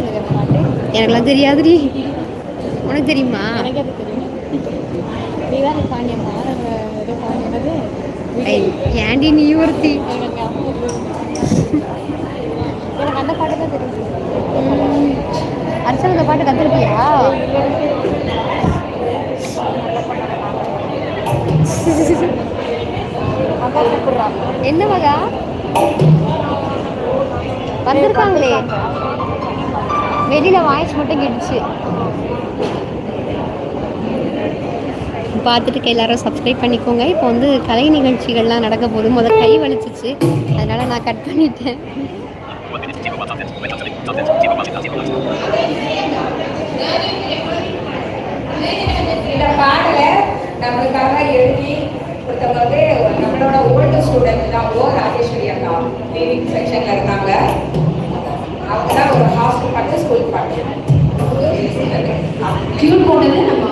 இந்த பாட்டு எனக்குலாம் தெரியாதுடி. உனக்கு தெரியுமா? தெரியும். நீ ஒருத்தி? அந்த பாட்டு தான் தெரியும். அர்ச்சனா இந்த பாட்டு கூப்பிடுறா என்ன மகா? வந்திருக்காங்களே. வெளியில வாய்ஸ் மட்டும் கேட்டுச்சு. பார்த்துட்டு எல்லாரும் சப்ஸ்கிரைப் பண்ணிக்கோங்க. இப்போ வந்து கலை நிகழ்ச்சிகள்லாம் நடக்க போது முதல் கை வலிச்சிச்சு. அதனால நான் கட் பண்ணிட்டேன். இந்த பாடலை நம்மளுக்காக எழுதி ஒருத்தவங்க வந்து நம்மளோட ஓல்டு ஸ்டூடெண்ட் தான். ஓ ராஜேஸ்வரி அக்கா லிவிங் செக்ஷன்ல இருந்தாங்க. அவங்க தான் ஒரு ஹாஸ்டல் பாட்டு ஸ்கூல் பாட்டு கியூர் போனது நம்ம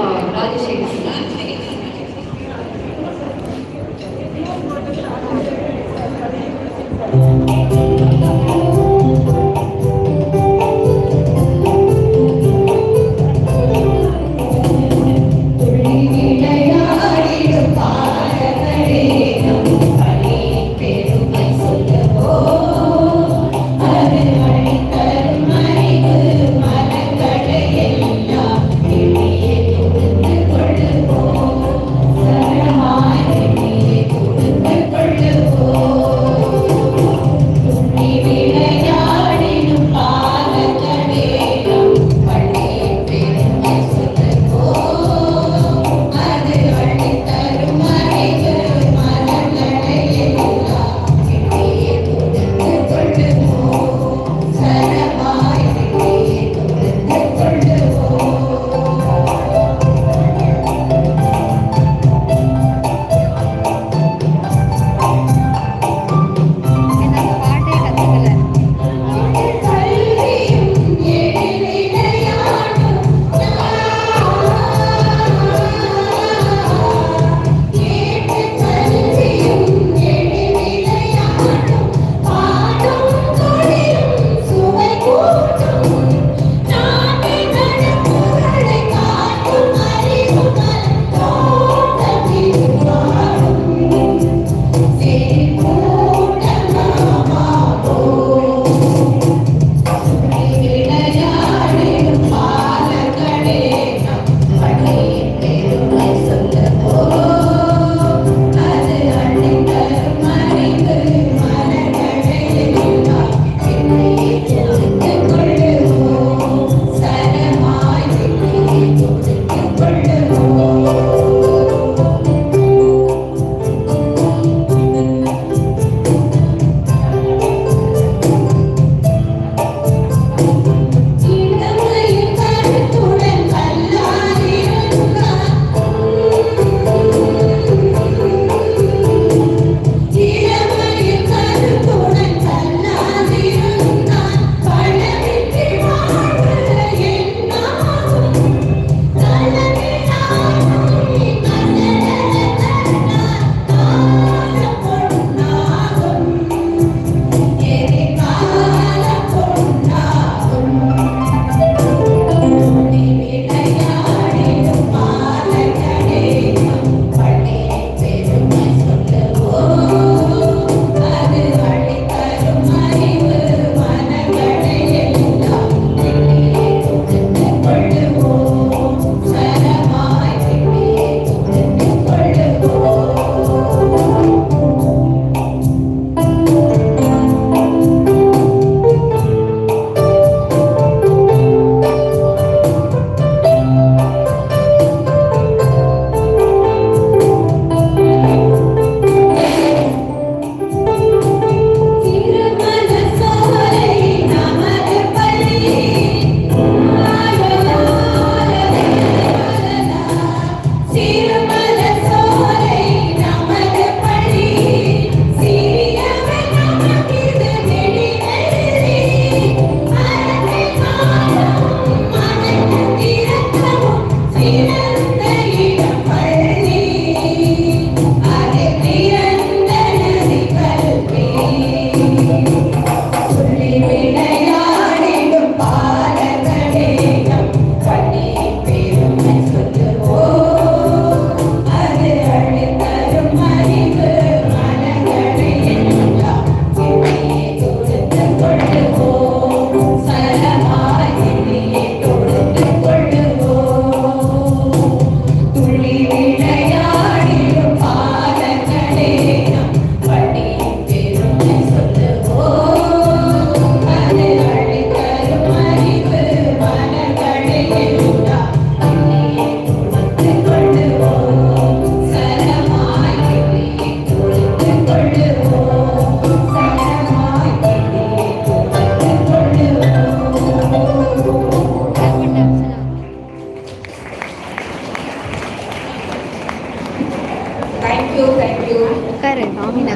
உட்காரு நாமினா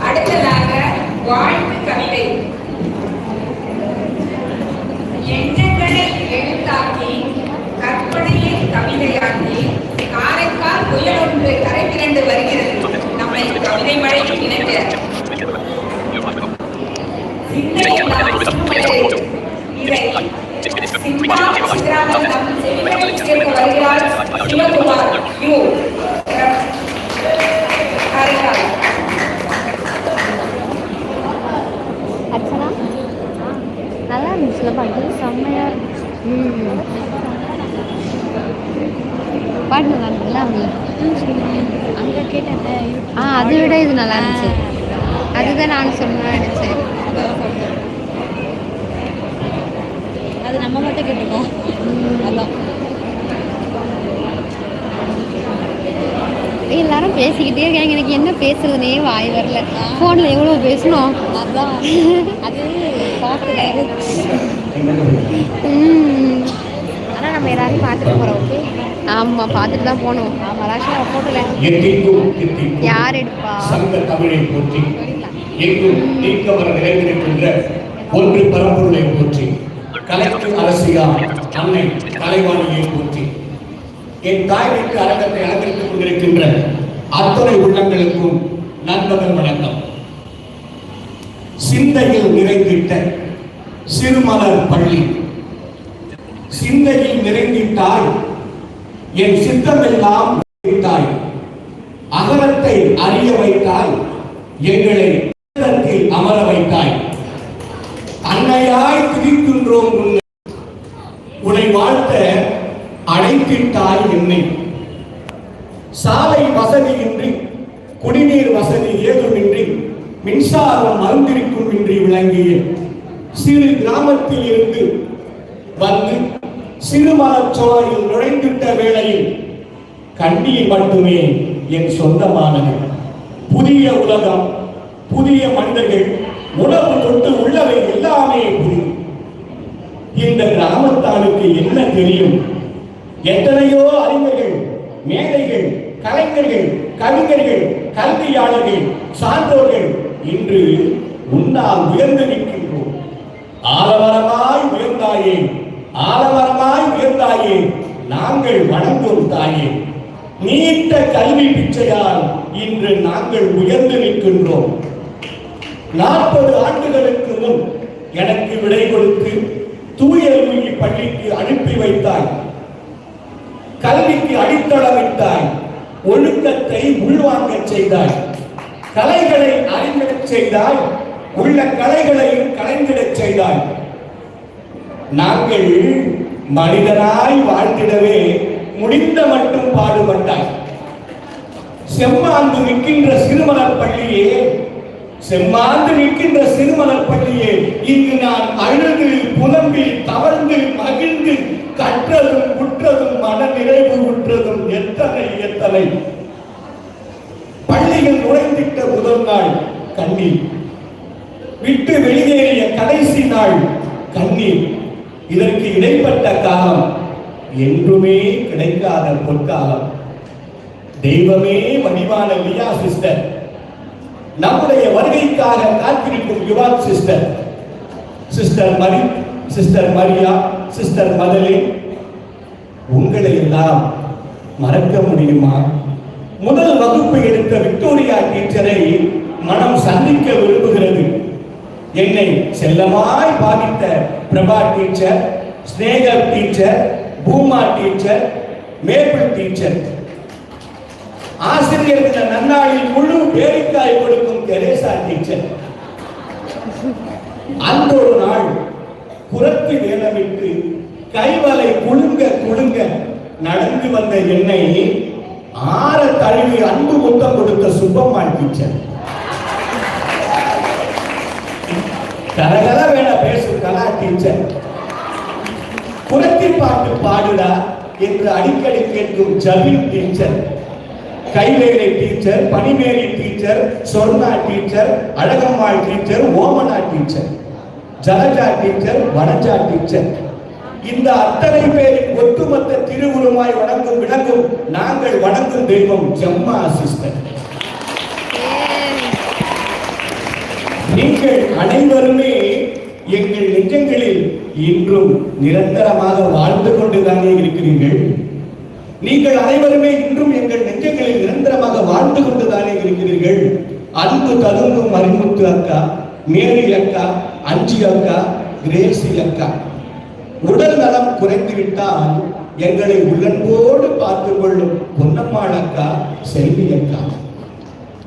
அடுத்ததாக வாழ்த்து கவிதை. எண்ணங்களை எழுத்தாக்கி கற்பனையை கவிதையாக்கி காரைக்கால் புயல் ஒன்று கரை திரண்டு வருகிறது. நம்மை கவிதை மழை இணைக்க. வருகிறார் சிவகுமார். யூ. அர்ச்சனா நல்லா இருந்துச்சுல பாட்டு செம்மையாக இருந்துச்சு ம் பாட்டு நல்லா இருந்துச்சுல அங்கே கேட்டேன் ஆ அதை விட இது நல்லா இருந்துச்சு அதுதான் நான் சொன்னேன் நினச்சேன் அது நம்ம மட்டும் கேட்டுக்கோம் அதான் எல்லாரும் பேசிக்கிட்டே இருக்காங்க. எனக்கு என்ன பேசுறதுனே வாய் வரல. ஃபோனில் எவ்வளோ பேசணும்? அதான். அது ஆனால் நம்ம எல்லாரையும் பார்த்துட்டு போகிறோம் ஓகே ஆமாம் பார்த்துட்டு தான் போகணும். ஆமாம் ராஷா ஃபோட்டோவில் யார் எடுப்பா? சங்க தமிழை போற்றி எங்கும் நீக்கமர நிறைந்திருக்கின்ற ஒன்று பரம்பொருளை போற்றி கலைக்கு அரசியா அன்னை கலைவாணியை போற்றி என் தாய்மைக்கு அரங்கத்தை அலங்கரித்துக் கொண்டிருக்கின்ற அத்தனை உள்ளங்களுக்கும் நண்பகல் வணக்கம். சிந்தையில் நிறைந்திட்ட சிறுமலர் பள்ளி. சிந்தையில் நிறைந்திட்டாய் என் சித்தமெல்லாம் வைத்தாய் அகலத்தை அறிய வைத்தாய் எங்களை அழைத்திட்டாய் என்னை சாலை வசதியின்றி குடிநீர் வசதி ஏதுமின்றி மின்சாரம் மருந்திருக்கும் இன்றி விளங்கிய. சிறு கிராமத்தில் இருந்து வந்து சிறுமலச்சோலையில் நுழைந்துட்ட வேளையில் கண்ணீர் மட்டுமே என் சொந்தமானது. புதிய உலகம் புதிய மனிதர்கள் உணவு தொட்டு உள்ளவை எல்லாமே புரியும் இந்த கிராமத்தானுக்கு என்ன தெரியும்? எத்தனையோ அறிஞர்கள் மேதைகள் கலைஞர்கள் கவிஞர்கள் கல்வியாளர்கள் சான்றோர்கள் இன்று உன்னால் உயர்ந்து நிற்கின்றோம். ஆலவரமாய் உயர்ந்தாயே ஆலவரமாய் உயர்ந்தாயே நாங்கள் வணங்கும் தாயே. நீட்ட கல்வி பிச்சையால் இன்று நாங்கள் உயர்ந்து நிற்கின்றோம். நாற்பது ஆண்டுகளுக்கு முன் எனக்கு விடை கொடுத்து தூய பள்ளிக்கு அனுப்பி வைத்தாய். கல்விக்கு அடித்தளமிட்டாய் ஒழுக்கத்தை உள்வாங்கச் செய்தாய். கலைகளை அறிந்திடச் செய்தாய் உள்ள கலைகளையும் கலைந்திடச் செய்தாய். நாங்கள் மனிதனாய் வாழ்ந்திடவே முடிந்த மட்டும் பாடுபட்டாய். செம்மாந்து நிற்கின்ற சிறுமலர் பள்ளியே செம்மாந்து நிற்கின்ற சிறுமலர் பள்ளியே இங்கு நான் அழுது புலம்பி தவழ்ந்து மகிழ்ந்து கற்றதும் குற்றதும் மன நிறைவு உற்றதும் எத்தனை எத்தனை. பள்ளியில் நுழைந்திட்ட முதல் நாள் கண்ணீர். விட்டு வெளியேறிய கடைசி நாள் கண்ணீர். இதற்கு இடைப்பட்ட காலம் என்றுமே கிடைக்காத பொற்காலம். தெய்வமே வடிவான லியா சிஸ்டர். நம்முடைய வருகைக்காக காத்திருக்கும் Yuan sister. Sister Mari sister Maria sister Madhali உங்களை எல்லாம் மறக்க முடியுமா? முதல் வகுப்பு எடுத்த விக்டோரியா டீச்சரை மனம் சந்திக்க விரும்புகிறது. என்னை செல்லமாய் பாதித்த Prabha teacher Snehar teacher Booma teacher Mabel teacher. ஆசிரியர்கள் நன்னாளில் முழு பேரிக்காய் கொடுக்கும் தெரேசா டீச்சர். அந்த ஒரு நாள் புறத்து வேலமிட்டு கைவலை குழுங்க குழுங்க நடந்து வந்த என்னை ஆற தழுவி அன்பு முத்தம் கொடுத்த சுப்பம்மாள் டீச்சர் கலகல வேண பேசும் கலா டீச்சர் குரத்தி பாட்டு பாடுடா என்று அடிக்கடி கேட்கும் Jabeen teacher. கைவேலை teacher Panimary teacher Sorna teacher Azhagammal teacher Omana teacher. Jalaja teacher Vanaja teacher. இந்த அத்தனை பேரின் ஒட்டுமொத்த திருவுருமாய் வணங்கும் விளங்கும் நாங்கள் வணங்கும் தெய்வம் ஜம்மா சிஸ்டர். நீங்கள் அனைவருமே எங்கள் நெஞ்சங்களில் இன்றும் நிரந்தரமாக வாழ்ந்து கொண்டுதானே இருக்கிறீர்கள். நீங்கள் அனைவருமே இன்றும் எங்கள் நெஞ்சங்களில் நிரந்தரமாக வாழ்ந்து கொண்டுதானே இருக்கிறீர்கள். அன்பு ததுங்கும் மறிமுத்து அக்கா மேரி அக்கா அஞ்சி அக்கா கிரேசி அக்கா உடல் நலம் குறைந்து விட்டால் எங்களை உள்ளன்போடு பார்த்துக் கொள்ளும் பொன்னம்மாள் அக்கா செல்வி அக்கா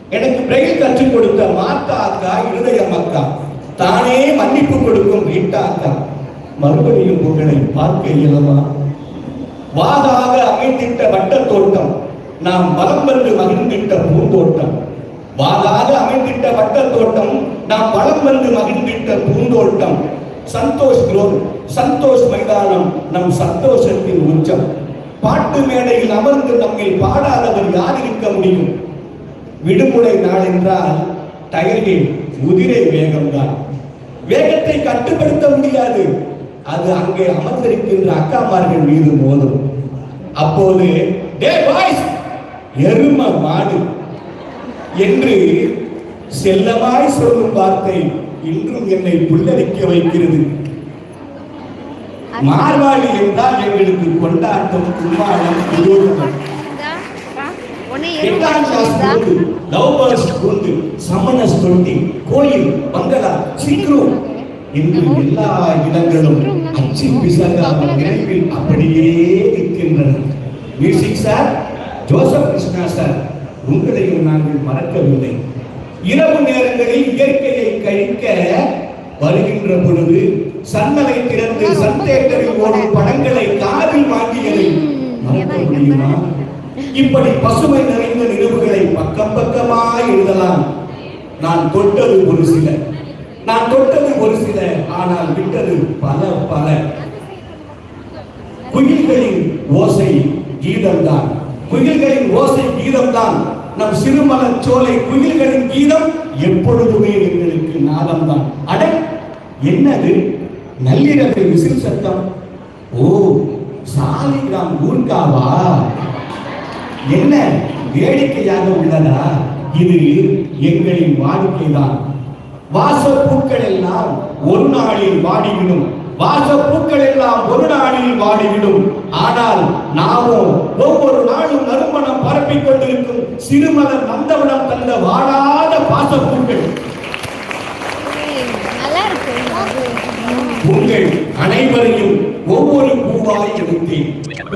எனக்கு பிரெயில் கற்றுக் கொடுத்த மாத்தா அக்கா இருதயம் அக்கா. தானே மன்னிப்பு கொடுக்கும் ரீட்டா அக்கா. மறுபடியும் உங்களை பார்க்க இயலுமா? வாதாக அமைந்திட்ட வட்ட தோட்டம் நாம் வலம் வந்து மகிழ்ந்திட்ட பூந்தோட்டம். வாழாக அமைந்திட்ட வட்ட தோட்டம் நாம் வளம் வந்து மகிழ்ந்திட்ட பூந்தோட்டம். சந்தோஷ் குரோன் சந்தோஷ் மைதானம் நம் சந்தோஷத்தின் உச்சம். பாட்டு மேடையில் அமர்ந்து நம்மில் பாடாதவர் யார் இருக்க முடியும்? விடுமுறை நாள் என்றால் டயரில் உதிரை வேகம்தான். வேகத்தை கட்டுப்படுத்த முடியாது. அது அங்கே அமர்ந்திருக்கின்ற அக்காமார்கள் மீது மோதும். அப்போது டே பாய்ஸ் எரும மாடு என்று செல்லமாய் சொல்லும் வார்த்தை இன்றும் என்னை புல்லரிக்க வைக்கிறது. மார்வாடி என்றால் எங்களுக்கு கொண்டாட்டம் கும்மாளம் விரோதம் கொண்டு சமணஸ் தொட்டி கோயில் பங்களா சீக்கிரம் என்று எல்லா இடங்களும் அச்சு பிசகாத நினைவில் அப்படியே இருக்கின்றன music sir Joseph Krishna sir உங்களையும் நாங்கள் மறக்கவில்லை. இரவு நேரங்களில் இயற்கையை கழிக்க வருகின்ற பொழுது சன்னலை திறந்து சன் தேட்டரில் ஓடும் படங்களை காதில் வாங்கியதை மறக்க முடியுமா? இப்படி பசுமை நிறைந்த நினைவுகளை பக்கம் பக்கமாய் எழுதலாம். நான் தொட்டது ஒரு சில. நான் தொட்டது ஒரு சில ஆனால் விட்டது பல பல. குயில்களின் ஓசை கீதம்தான். குயில்களின் ஓசை கீதம்தான். நம் சிறுமல சோலை குயில்களின் கீதம் எப்பொழுதுமே எங்களுக்கு நாதம்தான். அட என்னது? நள்ளிரவில் விசில் சத்தம். ஓ சாலிகிராம் ஊர்காவா? என்ன வேடிக்கையாக உள்ளதா? இது எங்களின் வாடிக்கைதான். வாசப்பூக்கள் எல்லாம் ஒரு நாளில் வாடிவிடும். வாசப்பூக்கள் எல்லாம் ஒரு நாளில் வாடிவிடும். ஆனால் நாமும் ஒவ்வொரு நாளும் நறுமணம் பரப்பிக் கொண்டிருக்கும் சிறுமலர் நந்தவனம் தந்த வாடாத பாசப்பூக்கள். உங்கள் அனைவரையும் ஒவ்வொரு பூவாய் எடுத்தேன்.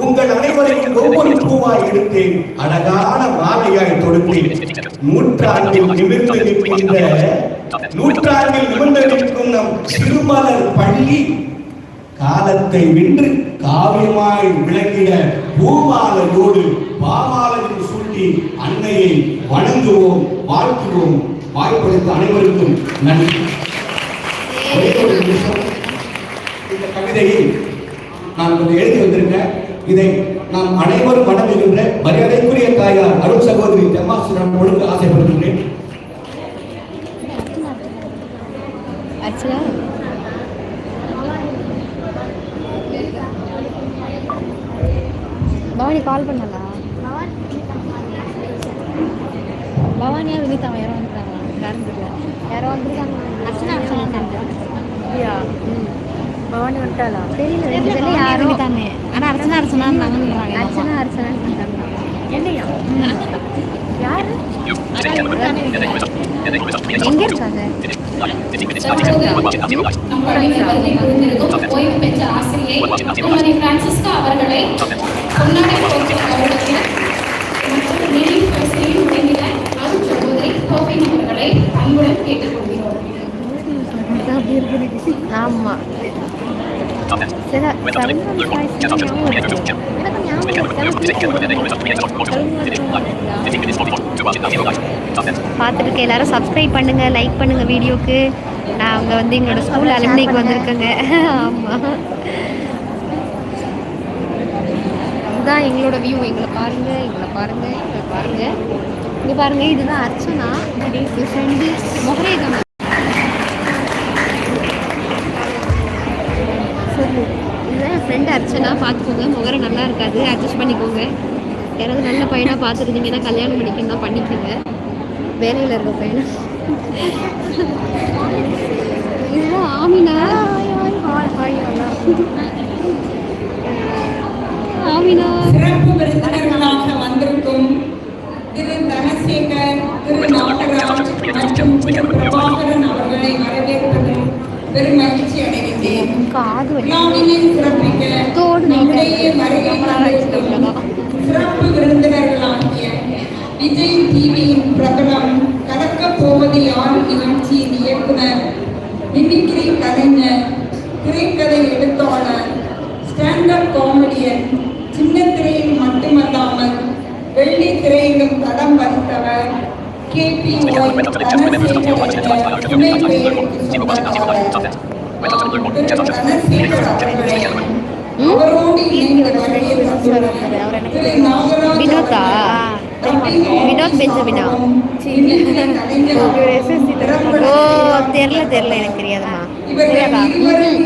உங்கள் அனைவரையும் ஒவ்வொரு பூவாய் எடுத்தேன். அழகான மாலையாய் தொடுத்தேன். நூற்றாண்டில் நிமிர்ந்து நிற்கின்ற நூற்றாண்டில் நிமிர்ந்து நிற்கும் நம் சிறுமலர் பள்ளி காலத்தை வென்று காவியமாய் விளங்கிட பூமாலையோடு பாமாலையும் சூட்டி அன்னையை வணங்குவோம் வாழ்த்துவோம். வாய்ப்பளித்த அனைவருக்கும் நன்றி. இந்த கவிதையை நான் கொஞ்சம் எழுதி வந்திருக்கேன். இதை நாம் அனைவரும் வணங்குகின்ற மரியாதைக்குரிய தாயார் அருள் சகோதரி தெம்மாசுரம் கொடுக்க ஆசைப்படுகின்றேன். பவானி கால் பண்ணலா? பவானியா வினிதா யாரோ வந்துருக்காங்க யாரும் தெரியல. யாரோ வந்திருக்காங்க அர்ச்சனா அர்ச்சனா அப்படியா? பவானி வந்துட்டாளா? தெரியல ரெண்டு பேர்ல யாரோ தானே ஆனால் அர்ச்சனா அர்ச்சனா அர்ச்சனா என்னையா? யாரு? எங்க இருக்காங்க? நம் பள்ளியில் வருகை புரிந்திருக்கும். ஓய்வு பெற்ற ஆசிரியை திருமதி பிரான்சிஸ்கா அவர்களை பொன்னாடை போற்றும் அவர்களுக்கு அருள் சகோதரி அவர்களை அன்புடன் கேட்டுக்கொள்கிறோம். ஆமா. பார்த்துருக்க எல்லாரும் சப்ஸ்கிரைப் பண்ணுங்க லைக் பண்ணுங்க வீடியோக்கு நான் அவங்க வந்து எங்களோட ஸ்கூல் அலுமினிக்கு வந்திருக்கேங்க. ஆமாம் இதுதான் எங்களோட வியூ எங்களை பாருங்கள் எங்களை பாருங்கள் எங்களை பாருங்கள் இங்கே பாருங்கள் இதுதான் அர்ச்சனா. இது ஃப்ரெண்டு மொஹரேகம் சொல்லு இதுதான் என் ஃப்ரெண்டு அர்ச்சனா. பார்த்துக்கோங்க முகரம் நல்லா இருக்காது. அட்ஜஸ்ட் பண்ணிக்கோங்க. யாராவது நல்ல பையனாக பார்த்துருந்தீங்கன்னா கல்யாணம் பண்ணிக்கணும் தான் பண்ணிக்கோங்க. வேலையில் இருக்க பையனை. இதுதான் ஆமினா. ஆமினா சிறப்பு விருந்தினர்களாக வந்திருக்கும் திரு தனசேகர் திரு மற்றும் திரு பிரபாகரன் அவர்களை வரவேற்பதில் பெரும் மகிழ்ச்சி அடைகின்றேன். விழாவினை சிறப்பிக்க நம்முடைய வருகை சிறப்பு விருந்தினர்களாகிய விஜய் டிவியின் பிரபலம் கலக்க போவது யார் நிகழ்ச்சியின் இயக்குனர் மிமிக்ரி கலைஞர் திரைக்கதை எழுத்தாளர் ஸ்டாண்டப் காமெடியன் வெள்ளி திரையிலும் தடம் பதித்தவர் கே பி வினோதா? வினோத் பெஞ்சமினா? ஓ தெரில தெரில எனக்கு தெரியாதுமா இவர்கள் இருவரும்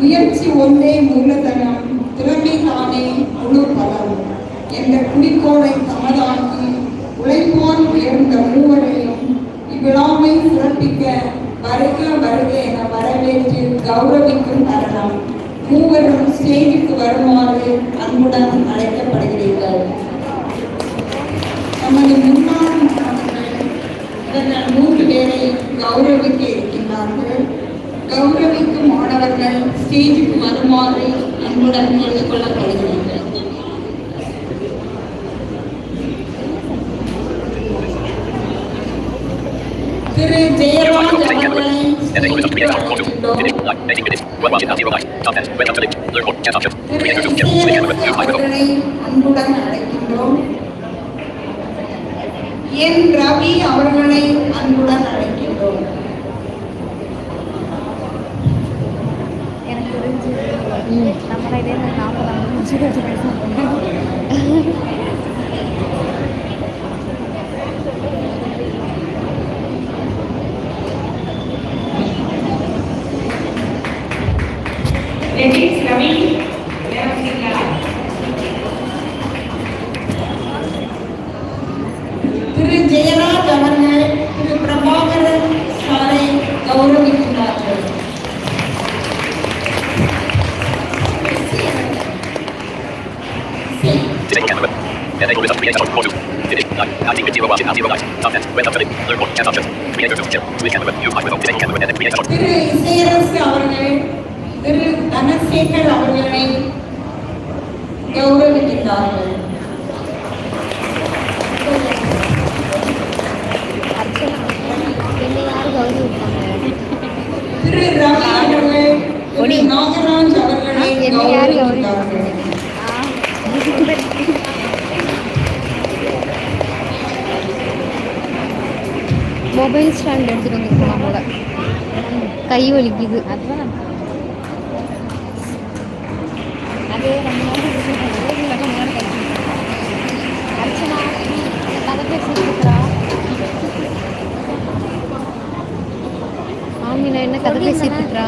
முயற்சி ஒன்றே மூலதனம் திறமை தானே முழு பலம். என்ற குறிக்கோளை தமதாக்கி உழைப்போர் உயர்ந்த மூவரையும் இவ்விழாவை சிறப்பிக்க வருக வருக என வரவேற்று கௌரவிக்கும் தருணம் மூவரும் ஸ்டேஜுக்கு வருமாறு அன்புடன் அழைக்கப்படுகிறீர்கள். நமது முன்னாள் இவர்கள் மூன்று பேரை கௌரவிக்க இருக்கின்றார்கள். கௌரவிக்கும் மாணவர்கள் ஸ்டேஜுக்கு வருமாறு அன்புடன் கேட்டுக் கொள்ளப்படுகிறீர்கள் திரு ஜெயராஜ் அவர்களை அன்புடன் அழைக்கின்றோம். என் ரவி அவர்களை அன்புடன் அழைக்கின்றோம் எனக்கு தெரிஞ்சு நம்மள இதே மாதிரி நாற்பது நிமிஷம் வச்சு பேச Ladies, Ravi, நேரம் சரிங்களா? திரு ஜெயராஜ் அவர்கள் திரு பிரபாகரன் சாரை திரு இசையரசு அவர்கள் திரு தனசேகர் அவர்களை என்னை யார் கௌரவிப்பாங்க திரு ரவி அவர்கள் திரு நாகராஜ் அவர்களை என்னை மொபைல் ஸ்டாண்ட் எடுத்துட்டு வந்துருக்கலாம் போல. கை வலிக்குது. அதுதான் அதே ரொம்ப அர்ச்சனா கதை பேசிட்டு இருக்கிறா ஆமினா என்ன கதை பேசிட்டு இருக்கா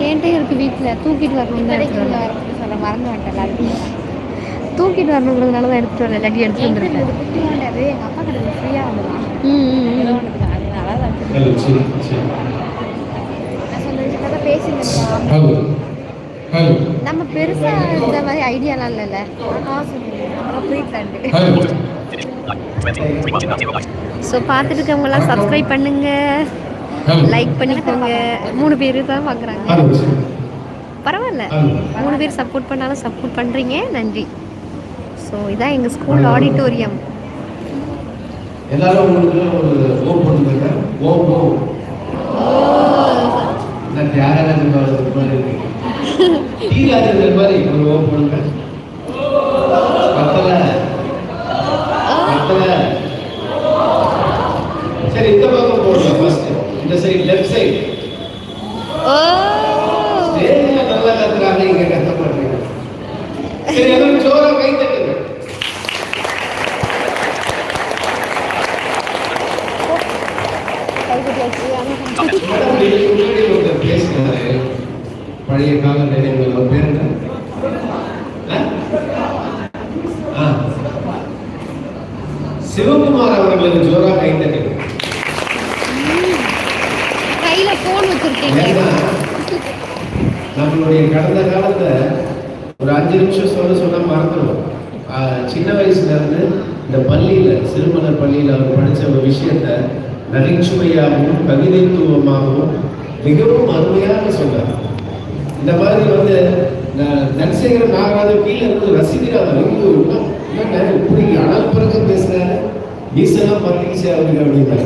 என்கிட்ட இருக்கு வீட்டில் தூக்கிட்டு வரணும் தான் சொல்ல மறந்து எல்லாத்தையும் தூக்கிட்டு வரணுங்கிறதுனால தான் எடுத்துட்டு வரல இல்லாட்டி எடுத்துட்டு வந்துருக்கேன். எங்கள் அப்பா கிட்ட ஃப்ரீயாக வந்துடலாம் நம்ம பெருசா இந்த மாதிரி ஐடியாலாம் இல்லைல்ல. ஸோ பார்த்துட்டு இருக்கவங்களாம் சப்ஸ்கிரைப் பண்ணுங்க. லைக் பண்ணிக்கோங்க. மூணு பேர் தான் பார்க்குறாங்க. பரவாயில்ல. மூணு பேர் சப்போர்ட் பண்ணாலும் சப்போர்ட் பண்ணுறீங்க நன்றி. ஸோ இதான் எங்கள் ஸ்கூல் ஆடிட்டோரியம் எல்லாரும் உங்களுக்கு ஒரு ஓ பண்ணுங்க ஓ ஓ தியாகராஜன் மாதிரி டி ராஜேந்திரன் மாதிரி ஒரு ஓ பண்ணுங்க பத்தல. பத்தல. சரி இந்த பக்கம் போடுங்க ஃபர்ஸ்ட் இந்த சைடு லெஃப்ட் சைடு ஓ ஸ்டேஜ்ல நல்லா கத்துறாங்க இங்க கஷ்டப்படுறீங்க சரி எல்லாரும் ஜோரா கை தட்டுங்க கட்டியாச்சு ஆனால் முன்னாடி முன்னாடி ஒருத்தர் பேசினாரு பழைய கால நினைவுகள் அவர் பேர் என்ன ஆ? ஆ. சிவகுமார் அவர்களுக்கு ஜோரா கை தட்டுங்க கையில் ஃபோன் வச்சுருக்கீங்க ஏன்னா நம்மளுடைய கடந்த காலத்துல ஒரு அஞ்சு நிமிஷம் சொல்ல சொன்னா மறந்துடுவோம். ஆஹ் சின்ன வயசுல இருந்து இந்த பள்ளியில சிறுமலர் பள்ளியில அவர் படிச்ச ஒரு விஷயத்த நகைச்சுவையாகவும் கவிதைத்துவமாகவும் மிகவும் அருமையாக சொன்னார். இந்த மாதிரி வந்து தனசேகர நாகராஜ கீழே இருந்து ரசிக்கிறாங்க ஐயோ, இப்படி அனல் பிறக்க பேசுறாரு? ஈசெல்லாம் பத்திக்கிச்சு அவருக்கு அப்படின்னா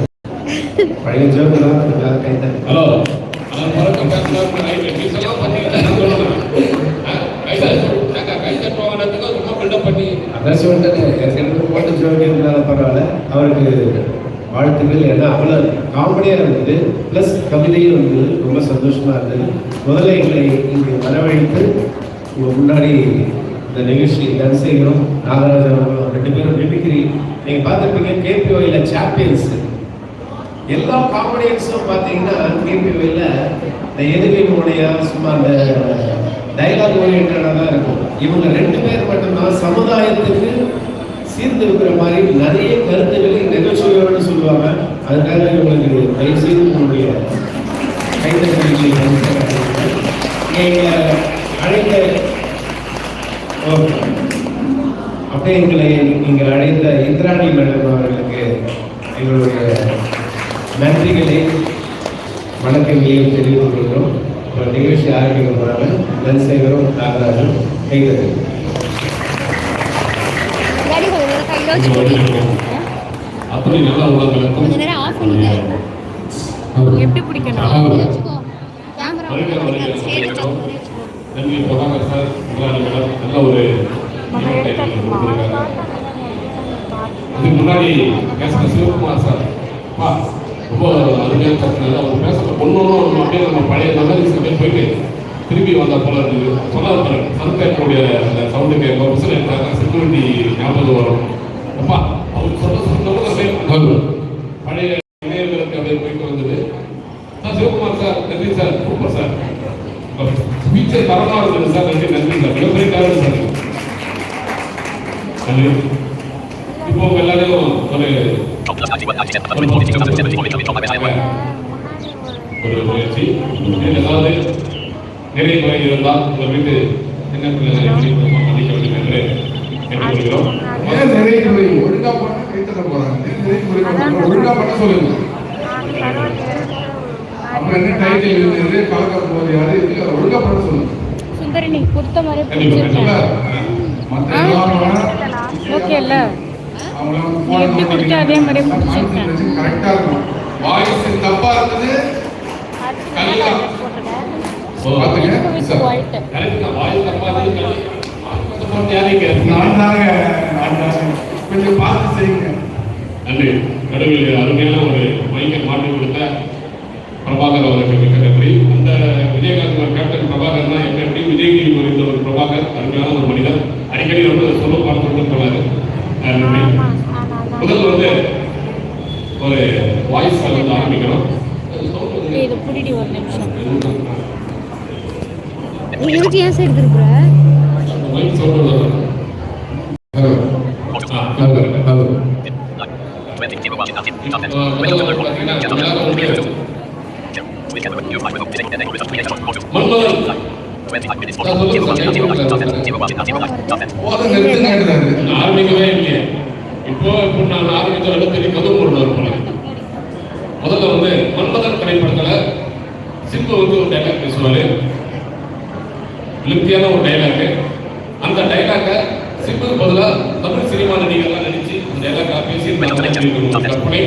பழைய ஜோக்கெல்லாம் ஹலோ நான் பழக்கம் பேசுகிறேன் ரைட்டு ஃபீஸெல்லாம் பார்த்தீங்கன்னா நான் சொல்லணும் ஆ, கை தட்டு ஏங்க, கை தட்டு வாங்கினதுக்கு பண்ணி அதான் சொல்லிட்டேன் போட்டு ஜோடி இருந்தாலும் பரவாயில்ல. அவருக்கு வாழ்த்துக்கள். ஏன்னா அவ்வளோ காமெடியாக இருந்தது. ப்ளஸ் கவிதையும் இருந்தது ரொம்ப சந்தோஷமாக இருந்தது. முதல்ல எங்களை இங்கே வரவழைத்து உங்கள் முன்னாடி இந்த நிகழ்ச்சி தனசேகரும் நாகராஜன் அவர்களும் ரெண்டு பேரும் மிமிக்ரி நீங்கள் பார்த்துருப்பீங்க கேபிஓயில் சாம்பியன்ஸ் எல்லா காமெடியன்ஸும் பார்த்தீங்கன்னா கேபிஓயில் இந்த எதிர்வி முனையா சும்மா அந்த டைலாக் ஓரியன்டாக தான் இருக்கும். இவங்க ரெண்டு பேர் மட்டும்தான் சமுதாயத்துக்கு சீர்திருக்கிற மாதிரி நிறைய கருத்துக்களை நெகழ்ச்சியோடு சொல்லுவாங்க. அதுக்காக இவங்களுக்கு தயவு செய்து உங்களுடைய கைத்தறிகளை எங்களை அழைத்த அப்படியே எங்களை நீங்கள் அழைத்த இந்திராணி மேடம் அவர்களுக்கு எங்களுடைய நன்றிகளை வணக்கங்களையும் தெரிவித்துக் கொள்கிறோம். ஒரு நிகழ்ச்சி ஆரம்பிக்க போறாங்க தனசேகரும் வச்சு போடுங்க. அப்படி நல்ல பண்ணிட்டு எப்படி பிடிக்கணும். நன்றி சார் மேடம் நல்ல ஒரு இதுக்கு முன்னாடி சிவகுமார் சார் பா ரொம்ப அருமையான பேசுனாங்க அவர் பேசுகிற ஒன்று அப்படியே நம்ம பழைய மெமரிஸ் அப்படியே போயிட்டு திரும்பி வந்த போல இருக்குது. சொல்லாத சன்கேட்டோடைய அந்த சவுண்டு கேட்கும் விசில் எடுத்தாங்க செக்யூரிட்டி ஞாபகம் வரும். அப்பா அவர் சொல்ல சொன்னது அப்படியே வரும். பழைய நினைவுகளுக்கு அப்படியே போயிட்டு வந்தது. சார் சிவகுமார் சார் நன்றி சார். Super sir. ஸ்பீச்சர் தரமாக இருந்தது சார். நன்றி நன்றி சார். மிகப்பெரிய காரணம் சார் நன்றி. இப்போ எல்லாரையும் ஒரு ஒரு முயற்சி ஏதாவது நிறைய குறை இருந்தால் உங்கள் வீட்டு சின்ன பிள்ளைகளை மன்னிக்க வேண்டும் என்று கேட்டுக்கொள்கிறோம் ஏன் நிறைய குறை ஒழுங்கா பண்ண கைத்தட்ட போறாங்க ஏன் நிறைய குறை பண்றாங்க? ஒழுங்கா பண்ண சொல்லுங்க அப்புறம் என்ன டைட்டில் இருந்தது கலக்க போது யாரு இதுல ஒழுங்கா பண்ண சொல்லுங்க சுந்தரி நீ கொடுத்த மாதிரி ஓகே இல்ல எப்படி கொடுத்த அதே மாதிரி வாய்ஸ் தப்பா இருந்தது கொஞ்சம் பார்த்து செய்யுங்க நன்றி நடுவில் அருமையான ஒரு மைக்கை மாற்றி கொடுத்த பிரபாகர் அவர்கள் நன்றி அந்த விஜயகாந்த் கேப்டன் பிரபாகர் தான் எப்படி விஜயகிரி குறித்த ஒரு பிரபாகர் அருமையான ஒரு மனிதர் அடிக்கடி வந்து சொல்ல பார்த்து சொன்னாரு முதல்ல வந்து ஒரு வாய்ஸ் வந்து ஆரம்பிக்கணும். இது புடிடி ஒரு நிமிஷம். நீ எதுக்கு ஏன் சைடு திருப்புற மைக் சவுண்ட் வரும் ஹலோ. ஆ, ஹலோ ஹலோ அஹ் ஆரம்பிக்கவே இல்லையே இப்போ இப்போ நான் ஆரம்பித்த கதவு கொண்டு முதல்ல வந்து மன்மதன் திரைப்படத்துல சிம்பு வந்து ஒரு டைலாக் பேசுவாரு லிப்தியான ஒரு டைலாக் அந்த டைலாக்கை சிம்புக்கு பதிலாக தமிழ் சினிமா நடிகர்லாம் நடிச்சு அந்த டைலாக்கா பேசி கற்பனை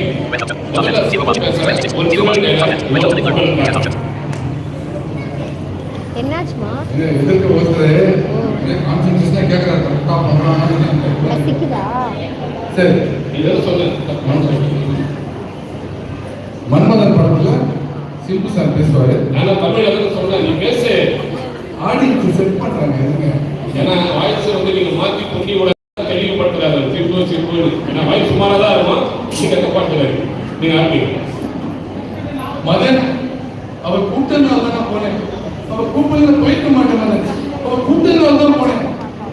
ஒரு டைலாக் என்னாச்சுமா? ரசிக்குதா சரி. மன்மதன் படத்துல சிம்பு சார் பேசுவாரு. நான் சொன்னேன் நீ பேசு. ஆடியன்ஸ் செட் பண்றாங்க எதுங்க? ஏன்னா வாய்ஸ் வந்து நீங்க மாத்தி பொங்கி விட தெளிவுபடுத்துறாரு. சிம்பு சிம்பு ஏன்னா வாய்ஸ் சுமாரா தான் இருக்கும். நீங்க தப்பாட்டுறாரு நீங்க ஆரம்பிங்க மதன் அவர் கூப்பிட்டதுனால தான் நான் போனேன் அவர் கூப்பிடல போயிருக்க மாட்டேன் மதன் அவர் கூப்பிட்டதுனால தான் போனேன்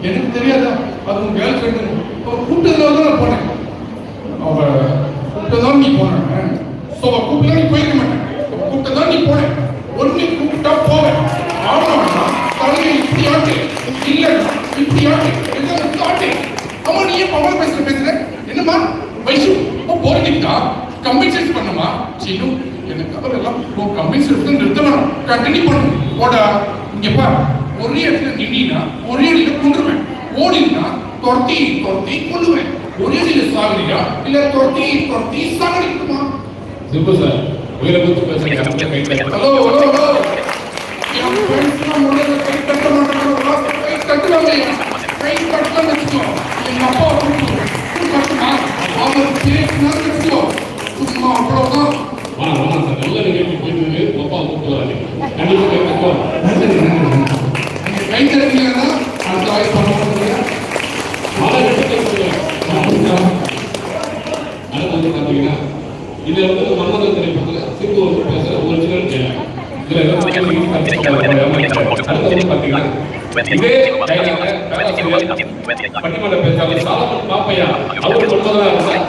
எனக்கு தெரியாதா அது உங்க கேர்ள் ஃப்ரெண்டு அவர் கூப்பிட்டதுனால தான் நான் போனேன் அவ கூப்பிட்டதான் நீ போன ஸோ அவ கூப்பிட்டா நீ போயிருக்க மாட்டேன் அவ கூப்பிட்டதான் நீ போன ஒண்ணு கூப்பிட்டா போவேன் ஆமாம்னா தலையை இப்படி ஆட்டு இல்லைன்னா இப்படி ஆட்டு எல்லாம் ஆட்டு அம்மா நீ ஏன் பவர் பேசுற பேசுற என்னம்மா வைஷு ஓ போறீங்கக்கா கம்பென்சேட் பண்ணுமா சீனு எனக்கு அவரெல்லாம் ஓ கம்பென்சேட் நிறுத்தணும் கண்டினியூ பண்ணு போடா இங்க பாரு நின்னா ஒரே இடத்துல கொண்டுருவேன் ஓடினா துரத்தி துரத்தி கொள்ளுவேன் ஒரே இடத்துல சாகரியா இல்ல துரத்தி துரத்தி சாகரிக்குமா சிம்பு சார் உயிரை கொடுத்து பேசுறீங்க. Hello hello hello. அவ்வளவுதான். நல்ல நிகழ்ச்சி போயிட்டு அப்பா கூப்பிட்டு வராங்க. கை அடுத்த வாய்ப்பு பண்ண வந்து பார்த்தீங்கன்னா இதுல வந்து மன்மதன் திரைப்படத்துல சிம்பு வந்து பேசுற ஒரிஜினல் கேள்வி வந்து பார்த்தீங்கன்னா இதே டைலாக பட்டிமன்ற பேச்சாளர் சாலமன் பாப்பையா அவர் சொல்வதாக இருந்தால்